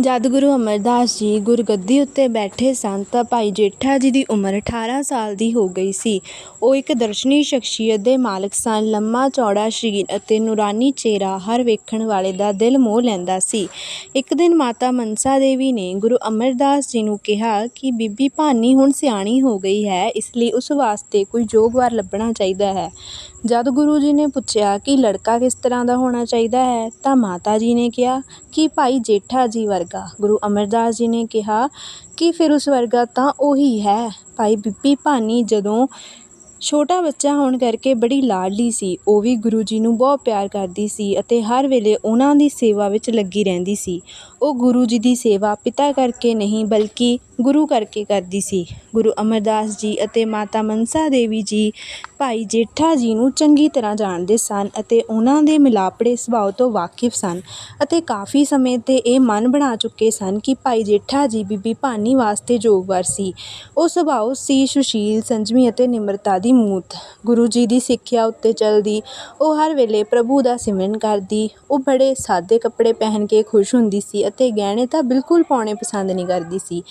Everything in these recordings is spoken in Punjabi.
ਜਦ ਗੁਰੂ ਅਮਰਦਾਸ ਜੀ ਗੁਰਗੱਦੀ ਉੱਤੇ ਬੈਠੇ ਸਨ ਤਾਂ ਭਾਈ ਜੇਠਾ ਜੀ ਦੀ ਉਮਰ 18 ਸਾਲ ਦੀ ਹੋ ਗਈ ਸੀ। ਉਹ ਇੱਕ ਦਰਸ਼ਨੀ ਸ਼ਖਸੀਅਤ ਦੇ ਮਾਲਕ ਸਨ। ਲੰਮਾ ਚੌੜਾ ਸਰੀਰ ਅਤੇ ਨੂਰਾਨੀ ਚਿਹਰਾ ਹਰ ਵੇਖਣ ਵਾਲੇ ਦਾ ਦਿਲ ਮੋਹ ਲੈਂਦਾ ਸੀ। ਇੱਕ ਦਿਨ ਮਾਤਾ ਮਨਸਾ ਦੇਵੀ ਨੇ ਗੁਰੂ ਅਮਰਦਾਸ ਜੀ ਨੂੰ ਕਿਹਾ ਕਿ, ਬੀਬੀ ਭਾਨੀ ਹੁਣ ਸਿਆਣੀ ਹੋ ਗਈ ਹੈ, ਇਸ ਲਈ ਉਸ ਵਾਸਤੇ ਕੋਈ ਯੋਗ ਵਰ ਲੱਭਣਾ ਚਾਹੀਦਾ ਹੈ। ਜਦ ਗੁਰੂ ਜੀ ਨੇ ਪੁੱਛਿਆ ਕਿ ਲੜਕਾ ਕਿਸ ਤਰ੍ਹਾਂ ਦਾ ਹੋਣਾ ਚਾਹੀਦਾ ਹੈ ਤਾਂ ਮਾਤਾ ਜੀ ਨੇ ਕਿਹਾ ਕਿ ਭਾਈ ਜੇਠਾ ਜੀ ਵਰਗਾ ਗੁਰੂ ਅਮਰਦਾਸ ਜੀ ਨੇ ਕਿਹਾ ਕਿ ਫਿਰ ਉਸ ਵਰਗਾ ਤਾਂ ਉਹੀ ਹੈ। ਭਾਈ ਬੀਬੀ ਭਾਨੀ ਜਦੋਂ ਛੋਟਾ ਬੱਚਾ ਹੋਣ ਕਰਕੇ ਬੜੀ ਲਾਡਲੀ ਸੀ, ਉਹ ਵੀ ਗੁਰੂ ਜੀ ਨੂੰ ਬਹੁਤ ਪਿਆਰ ਕਰਦੀ ਸੀ ਅਤੇ ਹਰ ਵੇਲੇ ਉਹਨਾਂ ਦੀ ਸੇਵਾ ਵਿੱਚ ਲੱਗੀ ਰਹਿੰਦੀ ਸੀ। ਉਹ ਗੁਰੂ ਜੀ ਦੀ ਸੇਵਾ ਪਿਤਾ ਕਰਕੇ ਨਹੀਂ ਬਲਕਿ ਗੁਰੂ ਕਰਕੇ ਕਰਦੀ ਸੀ। ਗੁਰੂ ਅਮਰਦਾਸ ਜੀ ਅਤੇ ਮਾਤਾ ਮਨਸਾ ਦੇਵੀ ਜੀ ਭਾਈ ਜੇਠਾ ਜੀ ਨੂੰ ਚੰਗੀ ਤਰ੍ਹਾਂ ਜਾਣਦੇ ਸਨ ਅਤੇ ਉਹਨਾਂ ਦੇ ਮਿਲਾਪੜੇ ਸੁਭਾਅ ਤੋਂ ਵਾਕਿਫ ਸਨ ਅਤੇ ਕਾਫੀ ਸਮੇਂ ਤੇ ਇਹ ਮਨ ਬਣਾ ਚੁੱਕੇ ਸਨ ਕਿ ਭਾਈ ਜੇਠਾ ਜੀ ਬੀਬੀ ਭਾਨੀ ਵਾਸਤੇ ਯੋਗਵਰ ਸੀ। ਉਹ ਸੁਭਾਅ ਸੀ ਸੁਸ਼ੀਲ, ਸੰਜਮੀ ਅਤੇ ਨਿਮਰਤਾ ਦੀ ਮੂਰਤ ਗੁਰੂ ਜੀ ਦੀ ਸਿੱਖਿਆ ਉੱਤੇ ਚੱਲਦੀ, ਉਹ ਹਰ ਵੇਲੇ ਪ੍ਰਭੂ ਦਾ ਸਿਮਰਨ ਕਰਦੀ। ਉਹ ਬੜੇ ਸਾਦੇ ਕੱਪੜੇ ਪਹਿਨ ਕੇ ਖੁਸ਼ ਹੁੰਦੀ ਸੀ ਅਤੇ ਗਹਿਣੇ ਤਾਂ ਬਿਲਕੁਲ ਪਾਉਣੇ ਪਸੰਦ ਨਹੀਂ ਕਰਦੀ ਸੀ।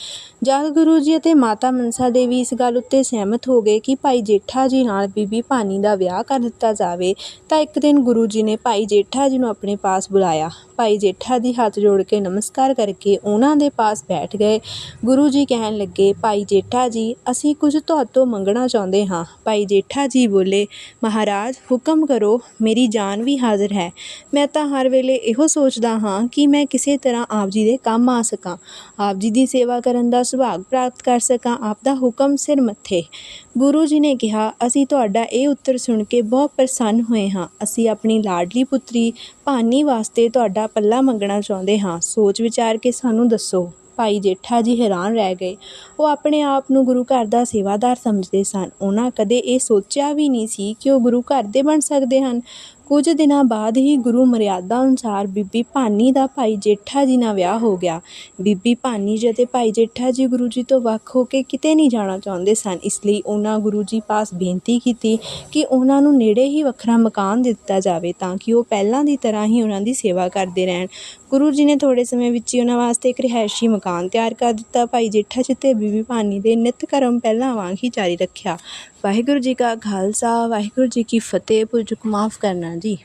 ਜਦ ਗੁਰੂ ਜੀ ਅਤੇ ਮਾਤਾ ਮਨਸਾ ਦੇਵੀ ਇਸ ਗੱਲ ਉੱਤੇ ਸਹਿਮਤ ਹੋ ਗਏ ਕਿ ਭਾਈ ਜੇਠਾ ਜੀ ਨਾਲ ਬੀਬੀ ਭਾਨੀ ਦਾ ਵਿਆਹ ਕਰ ਦਿੱਤਾ ਜਾਵੇ, ਤਾਂ ਇੱਕ ਦਿਨ ਗੁਰੂ ਜੀ ਨੇ ਭਾਈ ਜੇਠਾ ਜੀ ਨੂੰ ਆਪਣੇ ਪਾਸ ਬੁਲਾਇਆ। ਭਾਈ ਜੇਠਾ ਦੀ ਹੱਥ ਜੋੜ ਕੇ ਨਮਸਕਾਰ ਕਰਕੇ ਉਹਨਾਂ ਦੇ ਪਾਸ ਬੈਠ ਗਏ। ਗੁਰੂ ਜੀ ਕਹਿਣ ਲੱਗੇ, ਭਾਈ ਜੇਠਾ ਜੀ, ਅਸੀਂ ਕੁਝ ਤੁਹਾਤੋਂ ਮੰਗਣਾ ਚਾਹੁੰਦੇ ਹਾਂ। ਭਾਈ ਜੇਠਾ ਜੀ ਬੋਲੇ, ਮਹਾਰਾਜ, ਹੁਕਮ ਕਰੋ, ਮੇਰੀ ਜਾਨ ਵੀ ਹਾਜ਼ਰ ਹੈ। ਮੈਂ ਤਾਂ ਹਰ ਵੇਲੇ ਇਹੋ ਸੋਚਦਾ ਹਾਂ ਕਿ ਮੈਂ ਕਿਸੇ ਤਰ੍ਹਾਂ ਆਪ ਜੀ ਦੇ ਕੰਮ ਆ ਸਕਾਂ। ਆਪ ਜੀ ਦੀ ਸੇਵਾ ਕਰਨ ਦਾ ਸੁਭਾਗ ਪ੍ਰਾਪਤ ਕਰ ਸਕਾਂ, ਆਪ ਦਾ ਹੁਕਮ ਸਿਰ ਮੱਥੇ। ਗੁਰੂ ਜੀ ਨੇ ਕਿਹਾ, ਅਸੀਂ ਤੁਹਾਡਾ ਇਹ ਉੱਤਰ ਸੁਣ ਕੇ ਬਹੁਤ ਪ੍ਰਸੰਨ ਹੋਏ ਹਾਂ। ਅਸੀਂ ਆਪਣੀ ਲਾਡਲੀ ਪੁੱਤਰੀ ਭਾਨੀ ਵਾਸਤੇ ਤੁਹਾਡਾ ਪੱਲਾ ਮੰਗਣਾ ਚਾਹੁੰਦੇ ਹਾਂ। ਸੋਚ ਵਿਚਾਰ ਕੇ ਸਾਨੂੰ ਦੱਸੋ। ਭਾਈ ਜੇਠਾ ਜੀ ਹੈਰਾਨ ਰਹਿ ਗਏ। ਉਹ ਆਪਣੇ ਆਪ ਨੂੰ ਗੁਰੂ ਘਰ ਦਾ ਸੇਵਾਦਾਰ ਸਮਝਦੇ ਸਨ। ਉਹਨਾਂ ਕਦੇ ਇਹ ਸੋਚਿਆ ਵੀ ਨਹੀਂ ਸੀ ਕਿ ਉਹ ਗੁਰੂ ਘਰ ਦੇ ਬਣ ਸਕਦੇ ਹਨ। ਕੁਝ ਦਿਨਾਂ ਬਾਅਦ ਹੀ ਗੁਰੂ ਮਰਿਆਦਾ ਅਨੁਸਾਰ ਬੀਬੀ ਭਾਨੀ ਦਾ ਭਾਈ ਜੇਠਾ ਜੀ ਨਾਲ ਵਿਆਹ ਹੋ ਗਿਆ। ਬੀਬੀ ਭਾਨੀ ਜੀ ਅਤੇ ਭਾਈ ਜੇਠਾ ਜੀ ਗੁਰੂ ਜੀ ਤੋਂ ਵੱਖ ਹੋ ਕੇ ਕਿਤੇ ਨਹੀਂ ਜਾਣਾ ਚਾਹੁੰਦੇ ਸਨ। ਇਸ ਲਈ ਉਹਨਾਂ ਗੁਰੂ ਜੀ ਪਾਸ ਬੇਨਤੀ ਕੀਤੀ ਕਿ ਉਹਨਾਂ ਨੂੰ ਨੇੜੇ ਹੀ ਵੱਖਰਾ ਮਕਾਨ ਦਿੱਤਾ ਜਾਵੇ ਤਾਂ ਕਿ ਉਹ ਪਹਿਲਾਂ ਦੀ ਤਰ੍ਹਾਂ ਹੀ ਉਹਨਾਂ ਦੀ ਸੇਵਾ ਕਰਦੇ ਰਹਿਣ। ਗੁਰੂ ਜੀ ਨੇ ਥੋੜੇ ਸਮੇਂ ਵਿੱਚ ਹੀ ਉਹਨਾਂ ਵਾਸਤੇ ਇੱਕ ਰਿਹਾਇਸ਼ੀ ਮਕਾਨ ਤਿਆਰ ਕਰ ਦਿੱਤਾ। ਭਾਈ ਜੇਠਾ ਜੀ ਤੇ ਬੀਬੀ ਭਾਨੀ ਦੇ ਨਿਤ ਕਰਮ ਪਹਿਲਾਂ ਵਾਂਗ ਹੀ ਜਾਰੀ ਰੱਖਿਆ। ਵਾਹਿਗੁਰੂ ਜੀ ਕਾ ਖਾਲਸਾ, ਵਾਹਿਗੁਰੂ ਜੀ ਕੀ ਫਤਿਹ। ਪੁਰਜੁਕ ਮਾਫ ਕਰਨਾ ਜੀ